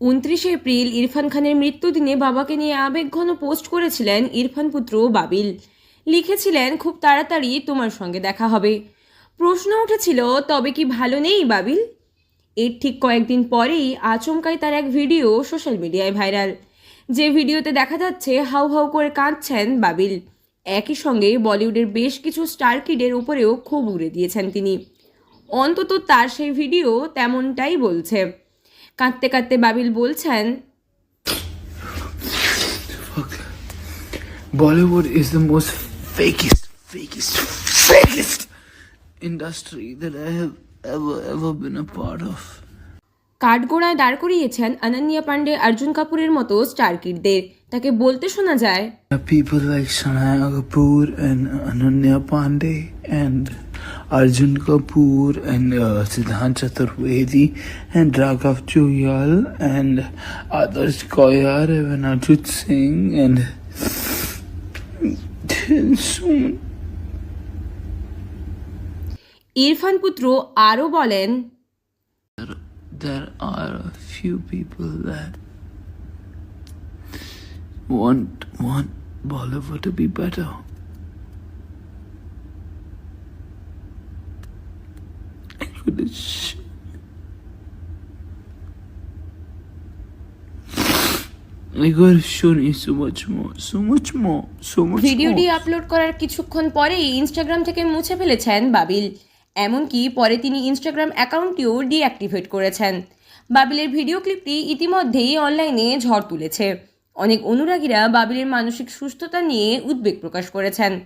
উনত্রিশে এপ্রিল ইরফান খানের মৃত্যুদিনে বাবাকে নিয়ে আবেগঘন পোস্ট করেছিলেন ইরফান পুত্র বাবিল। লিখেছিলেন, খুব তাড়াতাড়ি তোমার সঙ্গে দেখা হবে। প্রশ্ন উঠেছিল, তবে কি ভালো নেই বাবিল? এর ঠিক কয়েকদিন পরেই আচমকাই তার এক ভিডিও সোশ্যাল মিডিয়ায় ভাইরাল। যে ভিডিওতে দেখা যাচ্ছে, হাউ হাউ করে কাঁদছেন বাবিল। একই সঙ্গে বলিউডের বেশ কিছু স্টার কিডের উপরেও ক্ষোভ উড়ে দিয়েছেন তিনি। অন্তত তার সেই ভিডিও তেমনটাই বলছে। কাঁদতে কাঁদতে বাবিল বলছেন Bollywood is the most fakest, fakest, fakest industry that I have ever, ever been a part of. কাঠগোড়ায় দাঁড় করিয়েছেন অনন্যা পান্ডে অর্জুন কাপুরের মতো স্টার কিডদের তাকে বলতে শোনা যায় People like Shania Kapoor and Ananya Pandey and Arjun Kapoor and uh, Siddhant Chaturvedi and Raghav Joyal and Adarsh Koyar and Ajit Singh and so many Irfan পুত্র আরও বলেন there are a few people that want want Bollywood to be better. Sh- I have shown you so much more, so much more, so much ভিডিওটি. Upload করার কিছুক্ষণ পরেই Instagram থেকে মুছে ফেলেছেন বাবিল। এমনকি পরে তিনি ইনস্টাগ্রাম অ্যাকাউন্টটিও ডিঅ্যাক্টিভেট করেছেন। বাবিলের ভিডিও ক্লিপটি ইতিমধ্যেই অনলাইনে ঝড় তুলেছে। অনেক অনুরাগীরা বাবিলের মানসিক সুস্থতা নিয়ে উদ্বেগ প্রকাশ করেছেন।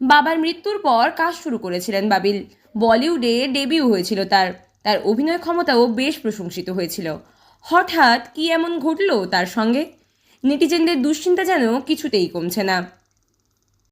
বাবার মৃত্যুর পর কাজ শুরু করেছিলেন বাবিল। বলিউডে ডেবিউ হয়েছিল তার। তার অভিনয় ক্ষমতাও বেশ প্রশংসিত হয়েছিল। হঠাৎ কি এমন ঘটল তার সঙ্গে? নেটিজেনদের দুশ্চিন্তা যেন কিছুতেই কমছে না।